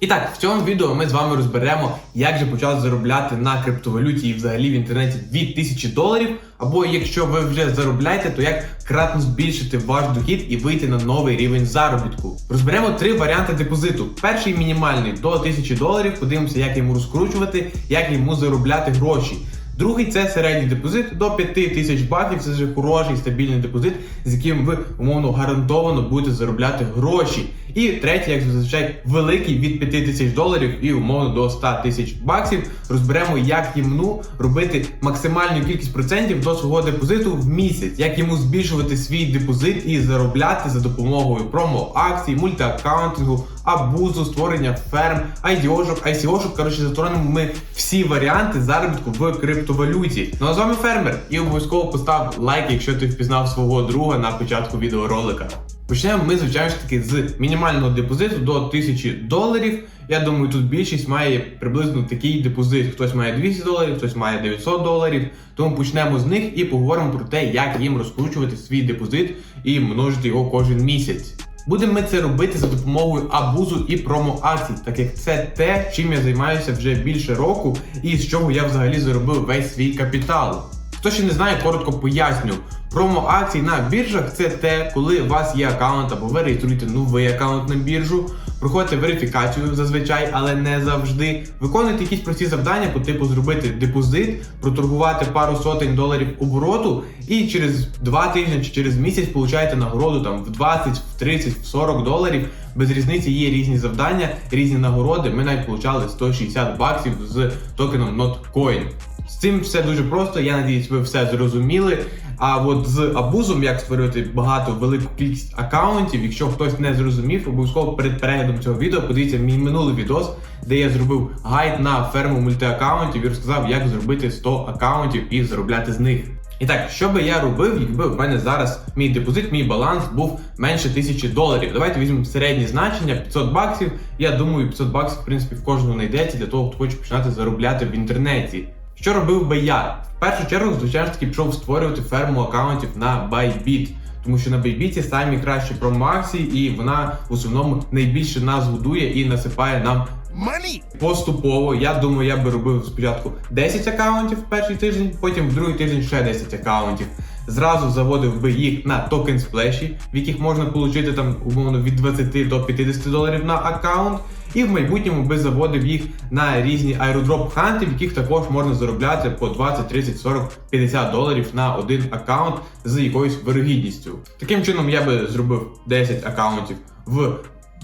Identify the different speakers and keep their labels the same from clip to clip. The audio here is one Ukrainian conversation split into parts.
Speaker 1: І так, в цьому відео ми з вами розберемо, як же почати заробляти на криптовалюті і взагалі в інтернеті від 1000 доларів. Або якщо ви вже заробляєте, то як кратно збільшити ваш дохід і вийти на новий рівень заробітку. Розберемо три варіанти депозиту. Перший мінімальний до 1000 доларів. Подивимося, як йому розкручувати, як йому заробляти гроші. Другий це середній депозит до 5 тисяч баксів. Це вже хороший стабільний депозит, з яким ви умовно гарантовано будете заробляти гроші. І третій, як зазвичай, великий від 5 тисяч доларів і умовно до 100 тисяч баксів. Розберемо, як йому робити максимальну кількість процентів до свого депозиту в місяць, як йому збільшувати свій депозит і заробляти за допомогою промо-акцій, мультиаккаунтингу, абузу, створення ферм, IDO-шок, ICO-шок. Коротше, затронемо ми всі варіанти заробітку в криптовалюті. Ну а з вами фермер, і обов'язково постав лайк, якщо ти впізнав свого друга на початку відеоролика. Почнемо ми, звичайно ж таки, з мінімального депозиту до 1000 доларів. Я думаю, тут більшість має приблизно такий депозит. Хтось має 200 доларів, хтось має 900 доларів. Тому почнемо з них і поговоримо про те, як їм розкручувати свій депозит і множити його кожен місяць. Будемо ми це робити за допомогою абузу і промо-акцій, так як це те, чим я займаюся вже більше року, і з чого я взагалі заробив весь свій капітал. Хто ще не знає, коротко поясню. Промо-акції на біржах це те, коли у вас є аккаунт або ви реєструєте новий аккаунт на біржу, проходите верифікацію зазвичай, але не завжди. Виконуєте якісь прості завдання, по типу зробити депозит, проторгувати пару сотень доларів обороту, і через два тижні чи через місяць получаєте нагороду там в 20, в 30, в 40 доларів. Без різниці є різні завдання, різні нагороди. Ми навіть получали 160 баксів з токеном NotCoin. З цим все дуже просто. Я надіюсь, ви все зрозуміли. А от з абузом, як створювати багато велику кількість акаунтів, якщо хтось не зрозумів, обов'язково перед переглядом цього відео подивіться мій минулий відос, де я зробив гайд на ферму мультиаккаунтів і розказав, як зробити 100 акаунтів і заробляти з них. І так, що би я робив, якби в мене зараз мій депозит, мій баланс був менше 1000 доларів. Давайте візьмемо середнє значення 500 баксів. Я думаю, 500 баксів, в принципі, в кожного знайдеться для того, хто хоче починати заробляти в інтернеті. Що робив би я? В першу чергу, звичайно таки, пішов створювати ферму акаунтів на Bybit. Тому що на Bybit самі кращі промоакції, і вона в основному найбільше нас годує і насипає нам
Speaker 2: Money!
Speaker 1: поступово. Я думаю, я би робив спочатку 10 акаунтів в перший тиждень, потім в другий тиждень ще 10 акаунтів. Зразу заводив би їх на токен сплеші, в яких можна отримати там умовно від 20 до 50 доларів на акаунт. І в майбутньому би заводив їх на різні аеродроп ханти, в яких також можна заробляти по 20, 30, 40, 50 доларів на один акаунт з якоюсь вирогідністю. Таким чином я би зробив 10 акаунтів в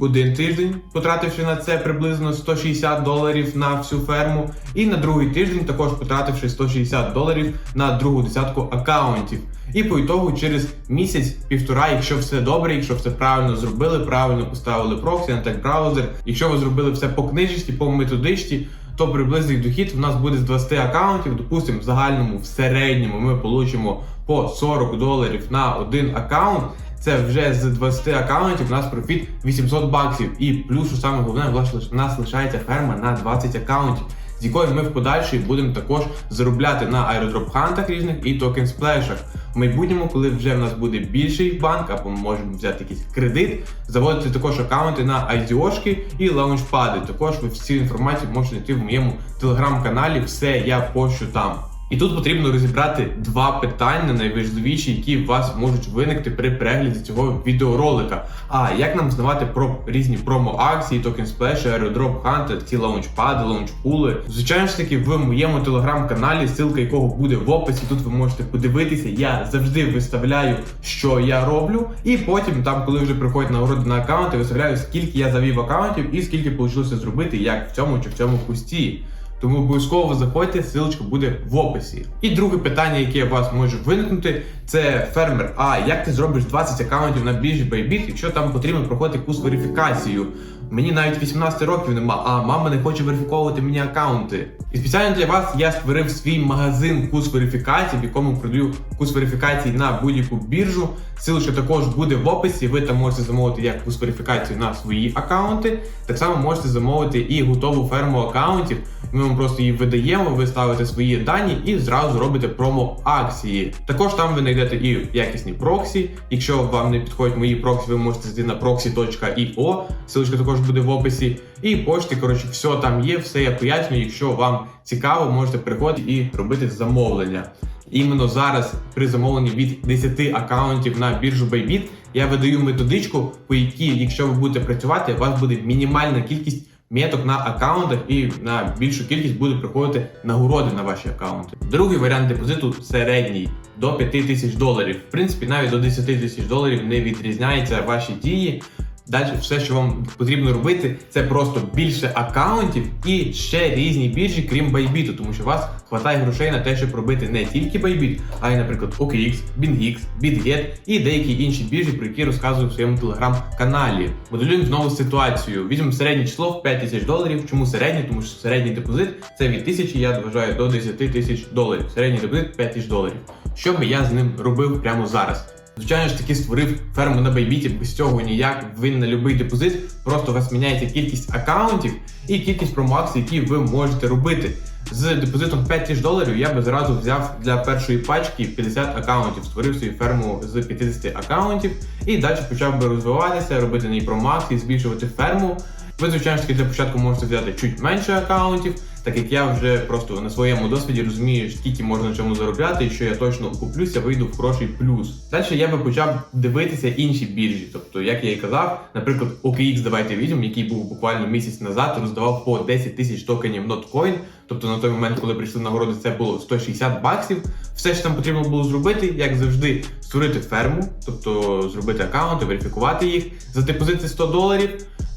Speaker 1: один тиждень, потративши на це приблизно 160 доларів на всю ферму, і на другий тиждень також потративши 160 доларів на другу десятку акаунтів. І по ітогу через місяць-півтора, якщо все добре, якщо все правильно зробили, правильно поставили проксі на браузер, якщо ви зробили все по книжечці, по методичці, то приблизний дохід в нас буде з 20 акаунтів. Допустимо, в загальному, в середньому ми получимо по 40 доларів на один акаунт. Це вже з 20 акаунтів у нас профіт 800 баксів. І плюс, що саме головне, у нас лишається ферма на 20 акаунтів, з якої ми в подальшій будемо також заробляти на аеродроп-хантах різних і токен сплешах. В майбутньому, коли вже в нас буде більший банк, або ми можемо взяти якийсь кредит, заводити також акаунти на IDO-шки і лаунчпади. Також ви всю інформацію можете знайти в моєму телеграм-каналі. Все я пощу там. І тут потрібно розібрати два питання найважливіші, які у вас можуть виникти при перегляді цього відеоролика. А як нам знавати про різні промо-акції, токен сплеші, аеродроп ханти, ці лаунчпади, лаунчпули. Звичайно ж таки, в моєму телеграм-каналі, ссылка якого буде в описі. Тут ви можете подивитися. Я завжди виставляю, що я роблю, і потім, там, коли вже приходять нагороди на аккаунти, виставляю, скільки я завів аккаунтів і скільки вийшло зробити, як в цьому чи в цьому пусті. Тому обов'язково заходьте, ссылочка буде в описі. І друге питання, яке у вас може виникнути, це фермер. А як ти зробиш 20 аккаунтів на біржі Bybit, якщо там потрібно проходити якусь верифікацію? Мені навіть 18 років нема, а мама не хоче верифіковувати мені аккаунти. І спеціально для вас я створив свій магазин курс верифікації, в якому продаю курс верифікації на будь-яку біржу. Силочка також буде в описі. Ви там можете замовити як курс верифікації на свої аккаунти. Так само можете замовити і готову ферму аккаунтів, Ми вам просто її видаємо, ви ставите свої дані і зразу робите промо-акції. Також там ви знайдете і якісні проксі. Якщо вам не підходять мої проксі, ви можете зайти на proxy.io, ссылочка також буде в описі. І пошти, коротше, все там є, все я пояснюю. Якщо вам цікаво, можете приходити і робити замовлення. Іменно зараз при замовленні від 10 акаунтів на біржу Bybit я видаю методичку, по якій, якщо ви будете працювати, у вас буде мінімальна кількість меток на акаунтах і на більшу кількість буде приходити нагороди на ваші акаунти. Другий варіант депозиту середній до 5 тисяч доларів. В принципі, навіть до 10 тисяч доларів не відрізняються ваші дії. Далі все, що вам потрібно робити, це просто більше акаунтів і ще різні біржі, крім Bybit, тому що у вас хватає грошей на те, щоб робити не тільки Bybit, а й, наприклад, OKX, BingX, BitGet і деякі інші біржі, про які розказую в своєму телеграм-каналі. Моделюємо знову ситуацію. Візьмемо середнє число в 5 тисяч доларів. Чому середнє? Тому що середній депозит це від тисячі, я вважаю, до 10 тисяч доларів. Середній депозит 5 тисяч доларів. Що би я з ним робив прямо зараз? Звичайно ж таки створив ферму на Байбіті, без цього ніяк. Ви на будь-який депозит, просто у вас міняється кількість акаунтів і кількість промоакцій, які ви можете робити. З депозитом 5 тисяч доларів я би зразу взяв для першої пачки 50 акаунтів, створив свою ферму з 50 акаунтів і далі почав би розвиватися, робити на ній промоакції, збільшувати ферму. Ви, звичайно ж таки, для початку можете взяти чуть менше акаунтів, так як я вже просто на своєму досвіді розумію, скільки можна чому заробляти, і що я точно куплюся, вийду в хороший плюс. Далі я би почав дивитися інші біржі. Тобто, як я і казав, наприклад, OKX давайте візьмемо, який був буквально місяць назад, роздавав по 10 тисяч токенів Notcoin. Тобто на той момент, коли прийшли нагороди, це було 160 баксів. Все, що там потрібно було зробити, як завжди, створити ферму, тобто зробити аккаунти, верифікувати їх, за депозити 100 доларів.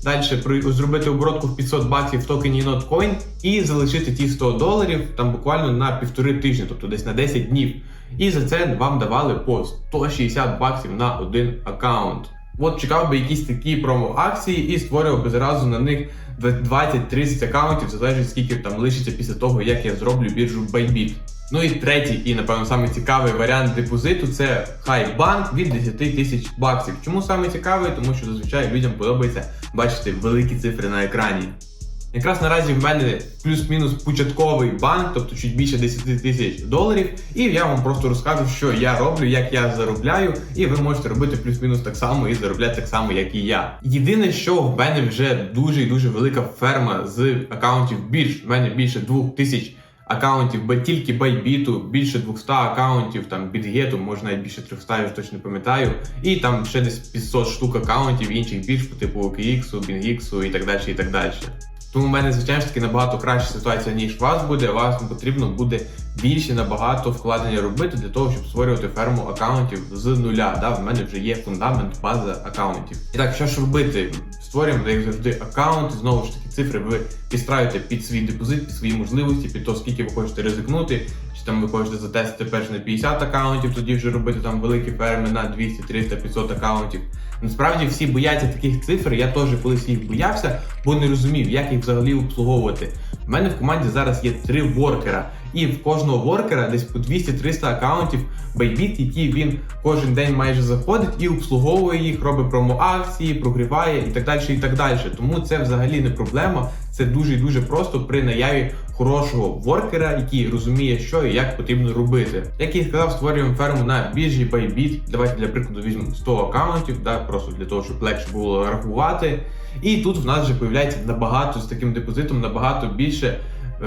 Speaker 1: Далі зробити оборотку в 500 баксів в токені Notcoin і залишити ті 100 доларів там буквально на півтори тижні, тобто десь на 10 днів. І за це вам давали по 160 баксів на один аккаунт. От чекав би якісь такі промо-акції і створював би зразу на них 20-30 аккаунтів, залежить скільки там лишиться після того, як я зроблю біржу Bybit. Ну і третій, і напевно самий цікавий варіант депозиту це хайбанк від 10 тисяч баксів. Чому саме цікавий? Тому що зазвичай людям подобається бачити великі цифри на екрані. Якраз наразі в мене плюс-мінус початковий банк, тобто чуть більше 10 тисяч доларів, і я вам просто розкажу, що я роблю, як я заробляю, і ви можете робити плюс-мінус так само і заробляти так само, як і я. Єдине, що в мене вже дуже і дуже велика ферма з акаунтів бірж. В мене більше 2000 акаунтів, бо тільки байбіту, більше 200 акаунтів, там бітгету, може навіть більше 300, я вже точно пам'ятаю. І там ще десь 500 штук акаунтів інших бірж, по типу OKX, BingX і так далі. і так далі. Тому в мене, звичайно ж таки, набагато краща ситуація, ніж у вас буде. Вам потрібно буде більше набагато вкладення робити для того, щоб створювати ферму аккаунтів з нуля. Да? В мене вже є фундамент, база аккаунтів. І так, що ж робити? Створюємо, як завжди, аккаунт. Знову ж таки, цифри ви підстраюєте під свій депозит, під свої можливості, під то, скільки ви хочете ризикнути. Чи там ви хочете затестити перш на 50 аккаунтів, тоді вже робити там великі ферми на 200, 300, 500 аккаунтів. Насправді всі бояться таких цифр. Я теж колись їх боявся, бо не розумів, як їх взагалі обслуговувати. У мене в команді зараз є три воркера, і в кожного воркера десь по 200-300 акаунтів Bybit, які він кожен день майже заходить і обслуговує їх, робить промо-акції, прогріває і так далі. і так далі. Тому це взагалі не проблема. Це дуже і дуже просто при наяві хорошого воркера, який розуміє, що і як потрібно робити. Як я сказав, створюємо ферму на біржі Bybit. Давайте для прикладу візьмемо 100 акаунтів, да, просто для того, щоб легше було рахувати. І тут в нас вже появляється набагато з таким депозитом, набагато більше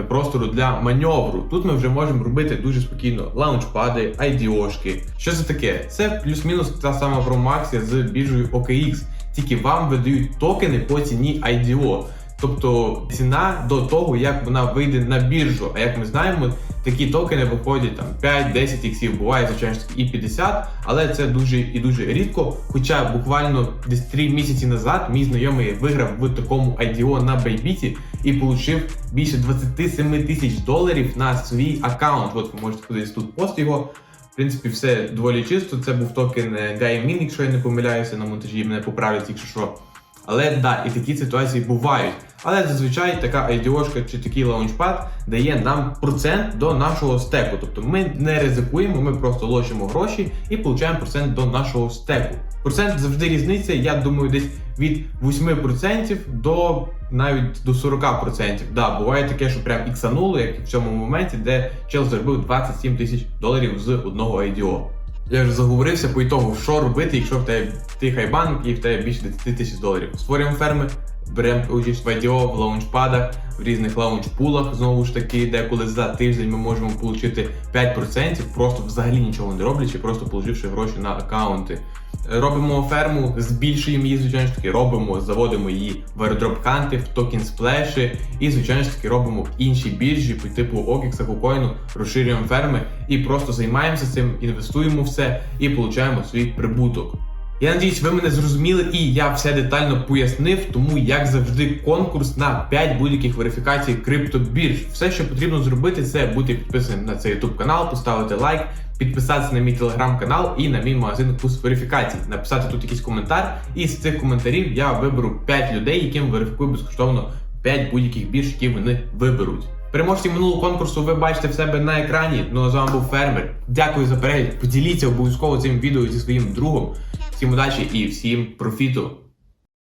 Speaker 1: простору для маневру. Тут ми вже можемо робити дуже спокійно лаунчпади, IDO-шки. Що це таке? Це плюс-мінус та сама промоакція з біржею OKX. Тільки вам видають токени по ціні IDO. Тобто ціна до того, як вона вийде на біржу. А як ми знаємо, такі токени виходять там 5-10 іксів, буває звичайно і 50, але це дуже і дуже рідко. Хоча буквально десь 3 місяці назад мій знайомий виграв в такому IDO на Bybit і отримав більше 27 тисяч доларів на свій аккаунт. От ви можете кудись тут пост його. В принципі, все доволі чисто. Це був токен Gaimin, якщо я не помиляюся, на монтажі мене поправлять, якщо що. Але да, і такі ситуації бувають. Але зазвичай така IDO-шка чи такий лаунчпад дає нам процент до нашого стеку. Тобто ми не ризикуємо, ми просто лочимо гроші і получаємо процент до нашого стеку. Процент завжди різниця, я думаю, десь від 8% до навіть до 40%. Да, буває таке, що прям іксануло, як в цьому моменті, де чел заробив 27 тисяч доларів з одного IDO. Я вже заговорився по ітогу, що робити, якщо в тебе ти хайбанк і в тебе більше 10 тисяч доларів. Створюємо ферми, беремо участь в IDO, в лаунчпадах, в різних лаунчпулах. Знову ж таки, деколи за тиждень ми можемо отримати 5%, просто взагалі нічого не роблячи, просто положивши гроші на аккаунти. Робимо ферму, збільшуємо її, звичайно ж таки, робимо, заводимо її в airdrop канти, в токен сплеші, і звичайно ж таки робимо інші біржі по типу OKX, KuCoin, розширюємо ферми і просто займаємося цим, інвестуємо в це і получаємо свій прибуток. Я надіюсь, ви мене зрозуміли, і я все детально пояснив, тому як завжди, конкурс на 5 будь-яких верифікацій криптобірж. Все, що потрібно зробити, це бути підписаним на цей YouTube канал, поставити лайк, підписатися на мій телеграм-канал і на мій магазин курс верифікацій, написати тут якийсь коментар, і з цих коментарів я виберу 5 людей, яким верифікую безкоштовно 5 будь-яких бірж, які вони виберуть. Переможці минулого конкурсу ви бачите в себе на екрані. Ну а з вами був фермер. Дякую за перегляд. Поділіться обов'язково цим відео зі своїм другом. Всім удачі і всім профіту!